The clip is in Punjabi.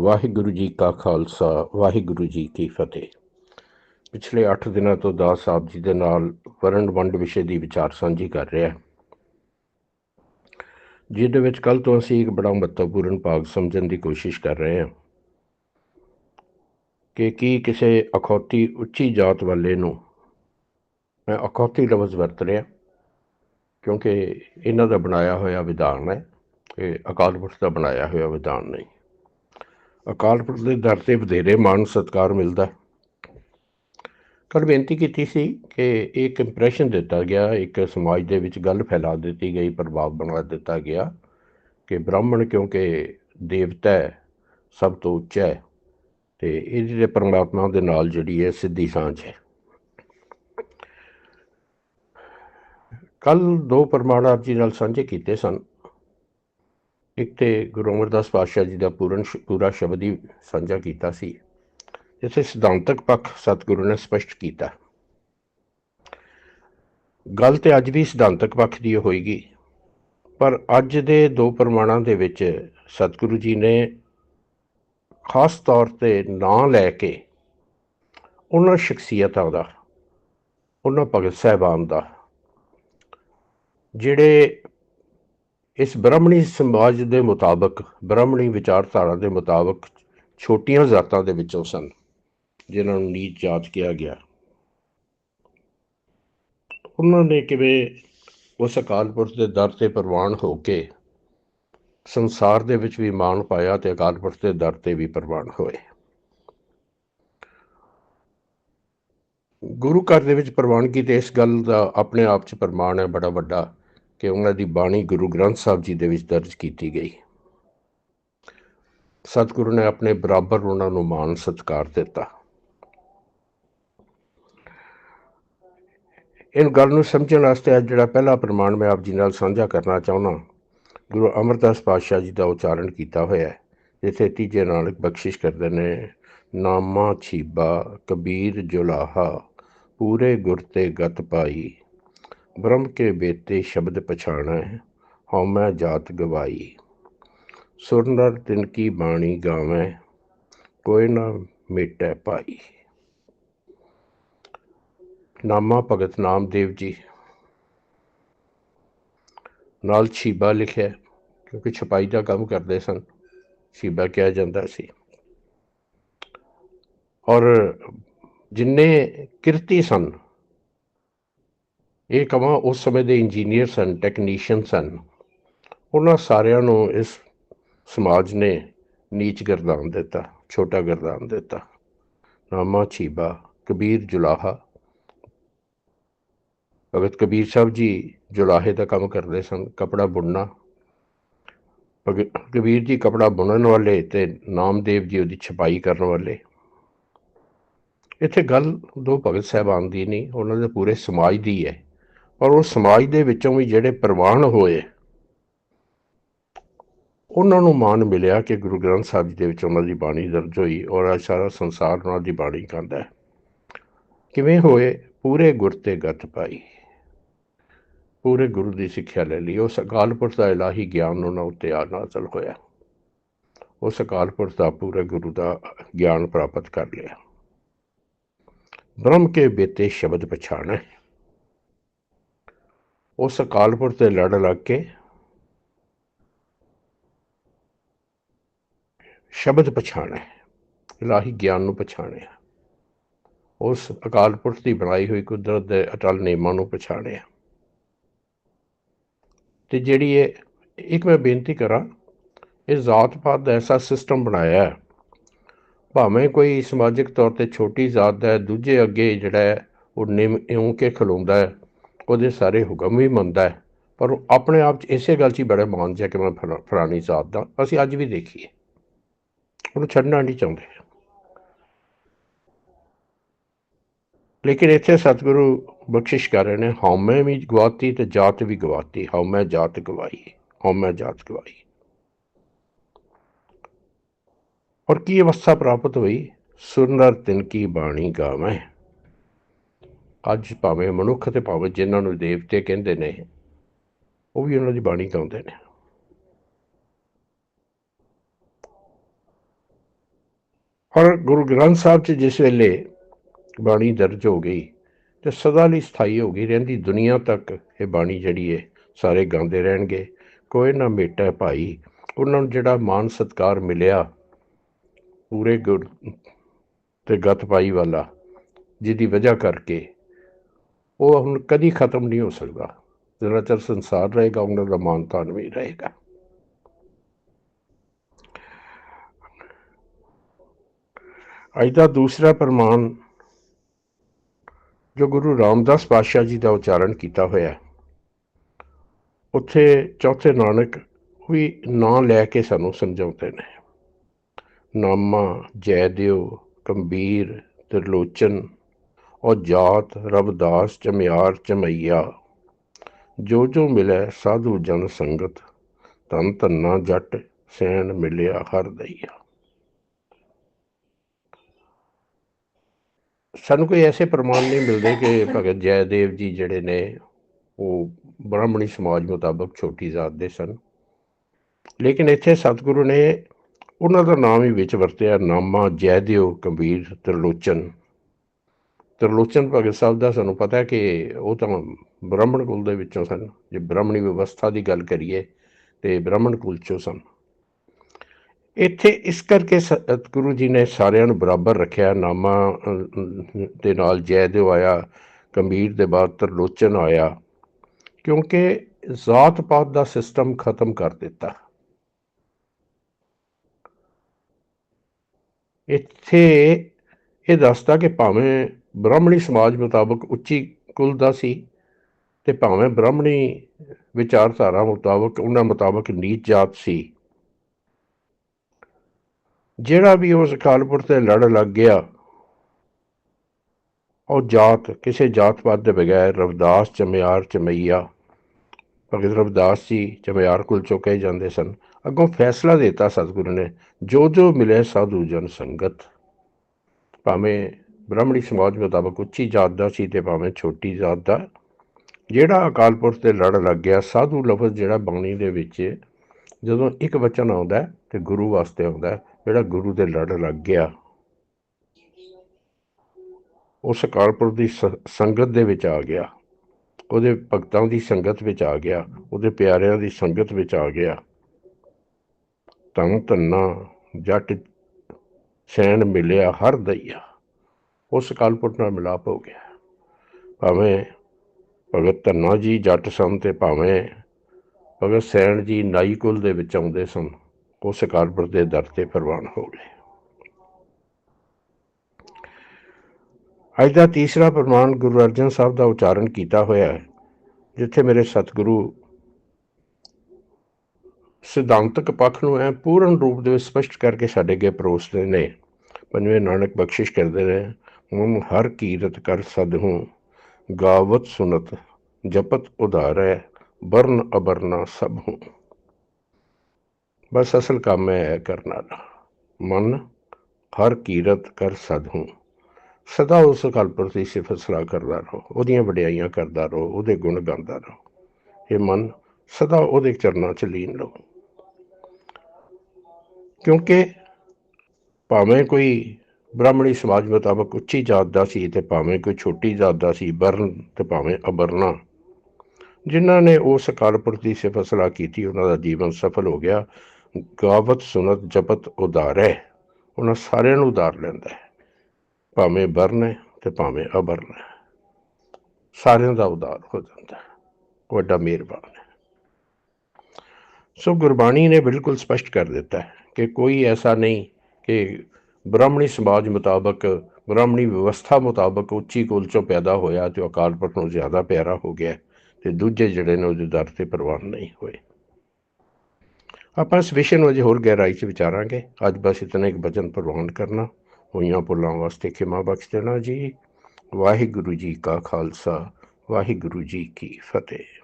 ਵਾਹਿਗੁਰੂ ਜੀ ਕਾ ਖਾਲਸਾ, ਵਾਹਿਗੁਰੂ ਜੀ ਕੀ ਫਤਿਹ। ਪਿਛਲੇ 8 ਦਿਨਾਂ ਤੋਂ ਦਾਸ ਸਾਹਿਬ ਜੀ ਦੇ ਨਾਲ ਵਰਣ ਵੰਡ ਵਿਸ਼ੇ ਦੀ ਵਿਚਾਰ ਸਾਂਝੀ ਕਰ ਰਿਹਾ ਹਾਂ। ਜਿਹਦੇ ਵਿੱਚ ਕੱਲ ਤੋਂ ਅਸੀਂ ਇੱਕ ਬੜਾ ਮਹੱਤਵਪੂਰਨ ਭਾਗ ਸਮਝਣ ਦੀ ਕੋਸ਼ਿਸ਼ ਕਰ ਰਹੇ ਹਾਂ ਕਿ ਕੀ ਕਿਸੇ ਅਖੌਤੀ ਉੱਚੀ ਜਾਤ ਵਾਲੇ ਨੂੰ ਮੈਂ ਅਖੌਤੀ ਲਫ਼ਜ਼ ਵਰਤ ਰਿਹਾ ਕਿਉਂਕਿ ਇਹਨਾਂ ਦਾ ਬਣਾਇਆ ਹੋਇਆ ਵਿਧਾਨ ਹੈ, ਇਹ ਅਕਾਲ ਪੁਰਖ ਦਾ ਬਣਾਇਆ ਹੋਇਆ ਵਿਧਾਨ ਨਹੀਂ। ਅਕਾਲ ਪੁਰਖ ਦੇ ਦਰ ਤੇ ਵਧੇਰੇ ਮਾਣ ਸਤਕਾਰ ਮਿਲਦਾ। ਕੱਲ ਬੇਨਤੀ ਕੀਤੀ ਸੀ ਕਿ ਇੱਕ ਇੰਪ੍ਰੈਸ਼ਨ ਦਿੱਤਾ ਗਿਆ, ਇੱਕ ਸਮਾਜ ਦੇ ਵਿੱਚ ਗੱਲ ਫੈਲਾ ਦਿੱਤੀ ਗਈ, ਪ੍ਰਭਾਵ ਬਣਾ ਦਿੱਤਾ ਗਿਆ ਕਿ ਬ੍ਰਾਹਮਣ ਕਿਉਂਕਿ ਦੇਵਤਾ ਹੈ, ਸਭ ਤੋਂ ਉੱਚਾ ਹੈ ਤੇ ਇਹਦੇ ਤੇ ਪਰਮਾਤਮਾ ਦੇ ਨਾਲ ਜਿਹੜੀ ਹੈ ਸਿੱਧੀ ਸਾਂਝ ਹੈ। ਕੱਲ ਦੋ ਪ੍ਰਮਾਣ ਆਪ ਜੀ ਨਾਲ ਸਾਂਝੇ ਕੀਤੇ ਸਨ। ਇੱਕ ਤੇ ਗੁਰੂ ਅਮਰਦਾਸ ਪਾਤਸ਼ਾਹ ਜੀ ਦਾ ਪੂਰਨ ਪੂਰਾ ਸ਼ਬਦ ਹੀ ਸਾਂਝਾ ਕੀਤਾ ਸੀ, ਜਿੱਥੇ ਸਿਧਾਂਤਕ ਪੱਖ ਸਤਿਗੁਰੂ ਨੇ ਸਪਸ਼ਟ ਕੀਤਾ। ਗੱਲ ਤੇ ਅੱਜ ਵੀ ਸਿਧਾਂਤਕ ਪੱਖ ਦੀ ਹੋਏਗੀ, ਪਰ ਅੱਜ ਦੇ ਦੋ ਪ੍ਰਮਾਣਾਂ ਦੇ ਵਿੱਚ ਸਤਿਗੁਰੂ ਜੀ ਨੇ ਖਾਸ ਤੌਰ ਤੇ ਨਾਂ ਲੈ ਕੇ ਉਹਨਾਂ ਸ਼ਖਸੀਅਤਾਂ ਦਾ, ਉਹਨਾਂ ਭਗਤ ਸਾਹਿਬਾਨ ਦਾ, ਜਿਹੜੇ ਇਸ ਬ੍ਰਾਹਮਣੀ ਸਮਾਜ ਦੇ ਮੁਤਾਬਕ, ਬ੍ਰਾਹਮਣੀ ਵਿਚਾਰਧਾਰਾ ਦੇ ਮੁਤਾਬਕ ਛੋਟੀਆਂ ਜ਼ਾਤਾਂ ਦੇ ਵਿੱਚੋਂ ਸਨ, ਜਿਨ੍ਹਾਂ ਨੂੰ ਨੀਚ ਜਾਤ ਕਿਹਾ ਗਿਆ। ਉਹਨਾਂ ਨੇ ਕਿਵੇਂ ਉਸ ਅਕਾਲ ਪੁਰਖ ਦੇ ਦਰ ਤੇ ਪ੍ਰਵਾਨ ਹੋ ਕੇ ਸੰਸਾਰ ਦੇ ਵਿੱਚ ਵੀ ਮਾਣ ਪਾਇਆ ਤੇ ਅਕਾਲ ਪੁਰਖ ਦੇ ਦਰ ਤੇ ਵੀ ਪ੍ਰਵਾਨ ਹੋਏ? ਗੁਰੂ ਘਰ ਦੇ ਵਿੱਚ ਪ੍ਰਵਾਨਗੀ ਤੇ ਇਸ ਗੱਲ ਦਾ ਆਪਣੇ ਆਪ 'ਚ ਪ੍ਰਮਾਣ ਹੈ, ਬੜਾ ਵੱਡਾ ਕਿ ਉਹਨਾਂ ਦੀ ਬਾਣੀ ਗੁਰੂ ਗ੍ਰੰਥ ਸਾਹਿਬ ਜੀ ਦੇ ਵਿੱਚ ਦਰਜ ਕੀਤੀ ਗਈ। ਸਤਿਗੁਰੂ ਨੇ ਆਪਣੇ ਬਰਾਬਰ ਉਹਨਾਂ ਨੂੰ ਮਾਣ ਸਤਿਕਾਰ ਦਿੱਤਾ। ਇਹ ਗੱਲ ਨੂੰ ਸਮਝਣ ਵਾਸਤੇ ਅੱਜ ਜਿਹੜਾ ਪਹਿਲਾ ਪ੍ਰਮਾਣ ਮੈਂ ਆਪ ਜੀ ਨਾਲ ਸਾਂਝਾ ਕਰਨਾ ਚਾਹੁੰਦਾ ਗੁਰੂ ਅਮਰਦਾਸ ਪਾਤਸ਼ਾਹ ਜੀ ਦਾ ਉਚਾਰਨ ਕੀਤਾ ਹੋਇਆ ਹੈ, ਜਿੱਥੇ ਤੀਜੇ ਨਾਨਕ ਬਖਸ਼ਿਸ਼ ਕਰਦੇ ਨੇ, ਨਾਮਾ ਛੀਬਾ ਕਬੀਰ ਜੁਲਾਹਾ, ਪੂਰੇ ਗੁਰ ਤੇ ਗਤ ਪਾਈ। ਬ੍ਰਹਮ ਕੇ ਬੇਤੇ ਸ਼ਬਦ ਪਛਾਣਾ, ਹਉ ਮੈਂ ਜਾਤ ਗਵਾਈ। ਸੁਰ ਨਰ ਤਿਨ ਕੀ ਬਾਣੀ ਗਾਵੇਂ, ਕੋਈ ਨਾ ਮੇਟੈ ਭਾਈ। ਨਾਮਾ ਭਗਤ ਨਾਮਦੇਵ ਜੀ। ਨਾਲ ਛੀਬਾ ਲਿਖਿਆ, ਕਿਉਂਕਿ ਛਪਾਈ ਦਾ ਕੰਮ ਕਰਦੇ ਸਨ, ਛੀਬਾ ਕਿਹਾ ਜਾਂਦਾ ਸੀ। ਔਰ ਜਿੰਨੇ ਕਿਰਤੀ ਸਨ ਇਹ ਕਮਾ ਉਸ ਸਮੇਂ ਦੇ ਇੰਜੀਨੀਅਰ ਸਨ ਟੈਕਨੀਸ਼ੀਅਨ ਸਨ। ਉਹਨਾਂ ਸਾਰਿਆਂ ਨੂੰ ਇਸ ਸਮਾਜ ਨੇ ਨੀਚ ਗਰਦਾਨ ਦਿੱਤਾ, ਛੋਟਾ ਗਰਦਾਨ ਦਿੱਤਾ। ਨਾਮਾ ਛੀਬਾ ਕਬੀਰ ਜੁਲਾਹਾ। ਭਗਤ ਕਬੀਰ ਸਾਹਿਬ ਜੀ ਜੁਲਾਹੇ ਦਾ ਕੰਮ ਕਰਦੇ ਸਨ, ਕਪੜਾ ਬੁਣਨਾ। ਕਬੀਰ ਜੀ ਕਪੜਾ ਬੁਣਨ ਵਾਲੇ ਤੇ ਨਾਮਦੇਵ ਜੀ ਉਹਦੀ ਛਪਾਈ ਕਰਨ ਵਾਲੇ। ਇੱਥੇ ਗੱਲ ਦੋ ਭਗਤ ਸਾਹਿਬਾਨ ਦੀ ਨਹੀਂ, ਉਹਨਾਂ ਦੇ ਪੂਰੇ ਸਮਾਜ ਦੀ ਹੈ। ਔਰ ਉਹ ਸਮਾਜ ਦੇ ਵਿੱਚੋਂ ਵੀ ਜਿਹੜੇ ਪ੍ਰਵਾਨ ਹੋਏ, ਉਹਨਾਂ ਨੂੰ ਮਾਨ ਮਿਲਿਆ ਕਿ ਗੁਰੂ ਗ੍ਰੰਥ ਸਾਹਿਬ ਜੀ ਦੇ ਵਿੱਚ ਉਹਨਾਂ ਦੀ ਬਾਣੀ ਦਰਜ ਹੋਈ ਔਰ ਅੱਜ ਸਾਰਾ ਸੰਸਾਰ ਉਹਨਾਂ ਦੀ ਬਾਣੀ ਕਹਿੰਦਾ ਹੈ। ਕਿਵੇਂ ਹੋਏ? ਪੂਰੇ ਗੁਰ ਤੇ ਗਤ ਪਾਈ। ਪੂਰੇ ਗੁਰੂ ਦੀ ਸਿੱਖਿਆ ਲੈ ਲਈ। ਉਸ ਅਕਾਲ ਪੁਰਖ ਦਾ ਇਲਾਹੀ ਗਿਆਨ ਉਹਨਾਂ ਉੱਤੇ ਆ ਨਾਜ਼ਲ ਹੋਇਆ। ਉਸ ਅਕਾਲ ਪੁਰਖ ਦਾ ਪੂਰੇ ਗੁਰੂ ਦਾ ਗਿਆਨ ਪ੍ਰਾਪਤ ਕਰ ਲਿਆ। ਬ੍ਰਹਮ ਕੇ ਬੇਤੇ ਸ਼ਬਦ ਪਛਾਣਾ। ਉਸ ਅਕਾਲ ਪੁਰਖ ਤੇ ਲੜ ਲੱਗ ਕੇ ਸ਼ਬਦ ਪਛਾਣਾ ਇਲਾਹੀ ਗਿਆਨ ਨੂੰ ਪਛਾਣਿਆ। ਉਸ ਅਕਾਲ ਪੁਰਖ ਦੀ ਬਣਾਈ ਹੋਈ ਕੁਦਰਤ ਦੇ ਅਟਲ ਨਿਯਮਾਂ ਨੂੰ ਪਛਾਣਿਆ। ਤੇ ਜਿਹੜੀ ਇਹ, ਇੱਕ ਮੈਂ ਬੇਨਤੀ ਕਰਾਂ, ਇਹ ਜ਼ਾਤ ਪਾਤ ਦਾ ਐਸਾ ਸਿਸਟਮ ਬਣਾਇਆ ਹੈ। ਭਾਵੇਂ ਕੋਈ ਸਮਾਜਿਕ ਤੌਰ ਤੇ ਛੋਟੀ ਜ਼ਾਤ ਦਾ ਦੂਜੇ ਅੱਗੇ ਜਿਹੜਾ ਹੈ, ਉਹ ਨਿਮ ਇਉਂ ਕੇ ਖਲੋਂਦਾ ਹੈ ਉਹਦੇ ਸਾਰੇ ਹੁਕਮ ਵੀ ਮੰਨਦਾ ਹੈ। ਪਰ ਉਹ ਆਪਣੇ ਆਪ 'ਚ ਇਸੇ ਗੱਲ 'ਚ ਹੀ ਬੜਾ ਮਾਨ ਜਿਹਾ ਕਿ ਮੈਂ ਫਲਾਣੀ ਜ਼ਾਤ ਦਾ। ਅਸੀਂ ਅੱਜ ਵੀ ਦੇਖੀਏ। ਉਹਨੂੰ ਛੱਡਣਾ ਨਹੀਂ ਚਾਹੁੰਦੇ। ਲੇਕਿਨ ਇੱਥੇ ਸਤਿਗੁਰੂ ਬਖਸ਼ਿਸ਼ ਕਰ ਰਹੇ ਨੇ ਹਉਮੈ ਵੀ ਗਵਾਤੀ ਤੇ ਜਾਤ ਵੀ ਗਵਾਤੀ ਹਉਮੈ ਜਾਤ ਗਵਾਈ ਹਉਮੈ ਜਾਤ ਗਵਾਈ। ਔਰ ਕੀ ਅਵਸਥਾ ਪ੍ਰਾਪਤ ਹੋਈ? ਸੁਰਨਰ ਤਿਨ ਕੀ ਬਾਣੀ ਗਾਵੇਂ। ਅੱਜ ਭਾਵੇਂ ਮਨੁੱਖ ਤੇ ਭਾਵੇਂ ਜਿਨ੍ਹਾਂ ਨੂੰ ਦੇਵਤੇ ਕਹਿੰਦੇ ਨੇ, ਉਹ ਵੀ ਉਹਨਾਂ ਦੀ ਬਾਣੀ ਗਾਉਂਦੇ ਨੇ। ਔਰ ਗੁਰੂ ਗ੍ਰੰਥ ਸਾਹਿਬ 'ਚ ਜਿਸ ਵੇਲੇ ਬਾਣੀ ਦਰਜ ਹੋ ਗਈ ਤੇ ਸਦਾ ਲਈ ਸਥਾਈ ਹੋ ਗਈ, ਰਹਿੰਦੀ ਦੁਨੀਆ ਤੱਕ ਇਹ ਬਾਣੀ ਜਿਹੜੀ ਹੈ ਸਾਰੇ ਗਾਉਂਦੇ ਰਹਿਣਗੇ। ਕੋਈ ਨਾ ਮੇਟਾ ਭਾਈ, ਉਹਨਾਂ ਨੂੰ ਜਿਹੜਾ ਮਾਨ ਸਤਕਾਰ ਮਿਲਿਆ, ਪੂਰੇ ਗੁਰ ਤੇ ਗਤ ਪਾਈ ਵਾਲਾ, ਜਿਹਦੀ ਵਜ੍ਹਾ ਕਰਕੇ ਉਹ ਹੁਣ ਕਦੀ ਖਤਮ ਨਹੀਂ ਹੋ ਸਕਦਾ। ਜਿੰਨਾ ਚਿਰ ਸੰਸਾਰ ਰਹੇਗਾ, ਉਹਨਾਂ ਦਾ ਮਾਨ ਤਾਨ ਵੀ ਰਹੇਗਾ। ਅੱਜ ਦਾ ਦੂਸਰਾ ਪ੍ਰਮਾਣ ਜੋ ਗੁਰੂ ਰਾਮਦਾਸ ਪਾਤਸ਼ਾਹ ਜੀ ਦਾ ਉਚਾਰਨ ਕੀਤਾ ਹੋਇਆ ਉੱਥੇ ਚੌਥੇ ਨਾਨਕ ਵੀ ਨਾਂ ਲੈ ਕੇ ਸਾਨੂੰ ਸਮਝਾਉਂਦੇ ਨੇ। ਨਾਮਾ ਜੈ ਦਿਓ ਕੰਬੀਰ ਤ੍ਰਿਲੋਚਨ ਔ ਜਾਤ ਰਬਦਾਸ ਚਮਿਆਰ ਚਮਈਆ। ਜੋ ਜੋ ਮਿਲੇ ਸਾਧੂ ਜਨ ਸੰਗਤ ਤਨ ਤੰਨਾ ਜੱਟ ਸੈਣ ਮਿਲਿਆ ਹਰ ਦਈਆ। ਸਾਨੂੰ ਕੋਈ ਐਸੇ ਪ੍ਰਮਾਣ ਨਹੀਂ ਮਿਲਦੇ ਕਿ ਭਗਤ ਜੈਦੇਵ ਜੀ ਜਿਹੜੇ ਨੇ, ਉਹ ਬ੍ਰਾਹਮਣੀ ਸਮਾਜ ਮੁਤਾਬਕ ਛੋਟੀ ਜ਼ਾਤ ਦੇ ਸਨ। ਲੇਕਿਨ ਇੱਥੇ ਸਤਿਗੁਰੂ ਨੇ ਉਹਨਾਂ ਦਾ ਨਾਮ ਹੀ ਵਿੱਚ ਵਰਤਿਆ, ਨਾਮਾ ਜੈਦਿਓ ਕਬੀਰ ਤ੍ਰਿਲੋਚਨ। ਤਰਲੋਚਨ ਭਗਤ ਸਾਹਿਬ ਦਾ ਸਾਨੂੰ ਪਤਾ ਹੈ ਕਿ ਉਹ ਤਾਂ ਬ੍ਰਾਹਮਣ ਕੁਲ ਦੇ ਵਿੱਚੋਂ ਸਨ। ਜੇ ਬ੍ਰਾਹਮਣੀ ਵਿਵਸਥਾ ਦੀ ਗੱਲ ਕਰੀਏ ਤੇ ਬ੍ਰਾਹਮਣ ਕੁਲ ਚੋਂ ਸਨ। ਇੱਥੇ ਇਸ ਕਰਕੇ ਸਤਿਗੁਰੂ ਜੀ ਨੇ ਸਾਰਿਆਂ ਨੂੰ ਬਰਾਬਰ ਰੱਖਿਆ। ਨਾਮਾ ਦੇ ਨਾਲ ਜੈਦਿਓ ਆਇਆ, ਕਬੀਰ ਦੇ ਬਾਅਦ ਤਰਲੋਚਨ ਆਇਆ, ਕਿਉਂਕਿ ਜ਼ਾਤ ਪਾਤ ਦਾ ਸਿਸਟਮ ਖਤਮ ਕਰ ਦਿੱਤਾ। ਇੱਥੇ ਇਹ ਦੱਸਦਾ ਕਿ ਭਾਵੇਂ ਬ੍ਰਾਹਮਣੀ ਸਮਾਜ ਮੁਤਾਬਕ ਉੱਚੀ ਕੁਲ ਦਾ ਸੀ ਤੇ ਭਾਵੇਂ ਬ੍ਰਾਹਮਣੀ ਵਿਚਾਰਧਾਰਾ ਮੁਤਾਬਕ ਉਹਨਾਂ ਮੁਤਾਬਕ ਨੀਚ ਜਾਤ ਸੀ। ਜਿਹੜਾ ਵੀ ਉਸ ਕਾਲਪੁਰ ਤੇ ਲੜ ਲੱਗ ਗਿਆ, ਉਹ ਜਾਤ, ਕਿਸੇ ਜਾਤਵਾਦ ਦੇ ਬਗੈਰ ਰਵਦਾਸ, ਚਮਿਆਰ, ਚਮਈਆ, ਭਗਤ ਰਵਦਾਸ ਜੀ ਚਮਿਆਰ ਕੁਲ ਚੋਂ ਕਹੇ ਜਾਂਦੇ ਸਨ। ਅੱਗੋਂ ਫੈਸਲਾ ਦਿੱਤਾ ਸਤਿਗੁਰੂ ਨੇ, ਜੋ ਜੋ ਮਿਲੇ ਸਾਧੂ ਜਨ ਸੰਗਤ। ਭਾਵੇਂ ਬ੍ਰਾਹਮਣੀ ਸਮਾਜ ਮੁਤਾਬਕ ਉੱਚੀ ਜਾਤ ਦਾ ਸੀ ਤੇ ਭਾਵੇਂ ਛੋਟੀ ਜਾਤ ਦਾ। ਜਿਹੜਾ ਅਕਾਲ ਪੁਰਖ ਤੇ ਲੜ ਲੱਗ ਗਿਆ, ਸਾਧੂ ਲਫ਼ਜ਼ ਜਿਹੜਾ ਬਾਣੀ ਦੇ ਵਿੱਚ ਜਦੋਂ ਇੱਕ ਵਚਨ ਆਉਂਦਾ ਤੇ ਗੁਰੂ ਵਾਸਤੇ ਆਉਂਦਾ ਜਿਹੜਾ ਗੁਰੂ ਦੇ ਲੜ ਲੱਗ ਗਿਆ। ਉਸ ਅਕਾਲ ਪੁਰਖ ਦੀ ਸ- ਸੰਗਤ ਦੇ ਵਿੱਚ ਆ ਗਿਆ। ਉਹਦੇ ਭਗਤਾਂ ਦੀ ਸੰਗਤ ਵਿੱਚ ਆ ਗਿਆ। ਉਹਦੇ ਪਿਆਰਿਆਂ ਦੀ ਸੰਗਤ ਵਿੱਚ ਆ ਗਿਆ। ਤਨ ਤੰਨਾ ਜੱਟ ਸੈਣ ਮਿਲਿਆ ਹਰ ਦਈਆ। ਉਸ ਕਾਲਪੁਰ ਨਾਲ ਮਿਲਾਪ ਹੋ ਗਿਆ। ਭਾਵੇਂ ਭਗਤ ਧੰਨਾ ਜੀ ਜੱਟ ਸਨ ਤੇ ਭਾਵੇਂ ਭਗਤ ਸੈਣ ਜੀ ਨਾਈ ਕੁਲ ਦੇ ਵਿੱਚ ਆਉਂਦੇ ਸਨ, ਉਸ ਕਾਲਪੁਰ ਦੇ ਦਰ ਤੇ ਪ੍ਰਵਾਨ ਹੋ ਗਏ। ਅੱਜ ਦਾ ਤੀਸਰਾ ਪ੍ਰਮਾਣ ਗੁਰੂ ਅਰਜਨ ਸਾਹਿਬ ਦਾ ਉਚਾਰਨ ਕੀਤਾ ਹੋਇਆ ਹੈ, ਜਿੱਥੇ ਮੇਰੇ ਸਤਿਗੁਰੂ ਸਿਧਾਂਤਕ ਪੱਖ ਨੂੰ ਐ ਪੂਰਨ ਰੂਪ ਦੇ ਵਿੱਚ ਸਪਸ਼ਟ ਕਰਕੇ ਸਾਡੇ ਅੱਗੇ ਪਰੋਸਦੇ ਨੇ। ਪੰਜਵੇਂ ਨਾਨਕ ਬਖਸ਼ਿਸ਼ ਕਰਦੇ ਨੇ। ਹੁਣ ਹਰ ਕੀਰਤ ਕਰ ਸਦ ਹੂੰ ਗਾਵਤ ਸੁਨਤ, ਜਪਤ ਉਧਾਰੈ ਬਰਨ ਅਬਰਨਾ ਸਭ ਹੂੰ ਬਸ ਅਸਲ ਕੰਮ ਹੈ ਕਰਨਾ ਦਾ। ਮਨ ਹਰ ਕੀਰਤ ਕਰ ਸਦ ਹੂੰ ਸਦਾ ਉਸ ਕਲਪੁਰ ਦੀ ਸਿਫਤ ਸਲਾਹ ਕਰਦਾ ਰਹੋ, ਉਹਦੀਆਂ ਵਡਿਆਈਆਂ ਕਰਦਾ ਰਹੋ, ਉਹਦੇ ਗੁਣ ਗਾਉਂਦਾ ਰਹੋ। ਇਹ ਮਨ ਸਦਾ ਉਹਦੇ ਚਰਨਾਂ 'ਚ ਲੀਨ ਰਹੋ। ਕਿਉਂਕਿ ਭਾਵੇਂ ਕੋਈ ਬ੍ਰਾਹਮਣੀ ਸਮਾਜ ਮੁਤਾਬਕ ਉੱਚੀ ਜਾਤ ਦਾ ਸੀ ਤੇ ਭਾਵੇਂ ਕੋਈ ਛੋਟੀ ਜਾਤ ਦਾ ਸੀ, ਬਰਨ ਤੇ ਭਾਵੇਂ ਅਬਰਨਾ। ਜਿਨ੍ਹਾਂ ਨੇ ਉਸ ਕਾਲਪੁਰ ਦੀ ਸਿਫਤ ਕੀਤੀ, ਉਹਨਾਂ ਦਾ ਜੀਵਨ ਸਫਲ ਹੋ ਗਿਆ। ਗਾਵਤ, ਸੁਨਤ, ਜਪਤ, ਉਦਾਰੈ ਉਹਨਾਂ ਸਾਰਿਆਂ ਨੂੰ ਉਦਾਰ ਲੈਂਦਾ ਹੈ। ਭਾਵੇਂ ਬਰਨ ਹੈ ਤੇ ਭਾਵੇਂ ਅਬਰਨ ਹੈ। ਸਾਰਿਆਂ ਦਾ ਉਦਾਰ ਹੋ ਜਾਂਦਾ ਹੈ। ਵੱਡਾ ਮਿਹਰਬਾਨ ਹੈ। ਸੋ ਗੁਰਬਾਣੀ ਨੇ ਬਿਲਕੁਲ ਸਪਸ਼ਟ ਕਰ ਦਿੱਤਾ ਹੈ ਕਿ ਕੋਈ ਐਸਾ ਨਹੀਂ ਕਿ ਬ੍ਰਾਹਮਣੀ ਸਮਾਜ ਮੁਤਾਬਕ, ਬ੍ਰਾਹਮਣੀ ਵਿਵਸਥਾ ਮੁਤਾਬਕ ਉੱਚੀ ਕੁਲ ਚੋਂ ਪੈਦਾ ਹੋਇਆ ਤੇ ਉਹ ਅਕਾਲ ਪੁਰਖ ਨੂੰ ਜ਼ਿਆਦਾ ਪਿਆਰਾ ਹੋ ਗਿਆ ਤੇ ਦੂਜੇ ਜਿਹੜੇ ਨੇ ਉਹਦੇ ਦਰ ਤੇ ਪ੍ਰਵਾਨ ਨਹੀਂ ਹੋਏ। ਆਪਾਂ ਇਸ ਵਿਸ਼ੇ ਨੂੰ ਅਜੇ ਹੋਰ ਗਹਿਰਾਈ 'ਚ ਵਿਚਾਰਾਂਗੇ। ਅੱਜ ਬਸ ਇਤਨਾ ਇੱਕ ਬਚਨ ਪ੍ਰਵਾਨ ਕਰਨਾ। ਹੋਈਆਂ ਪੁੱਲਾਂ ਵਾਸਤੇ ਖਿਮਾ ਬਖਸ਼ ਦੇਣਾ ਜੀ। ਵਾਹਿਗੁਰੂ ਜੀ ਕਾ ਖਾਲਸਾ, ਵਾਹਿਗੁਰੂ ਜੀ ਕੀ ਫਤਿਹ।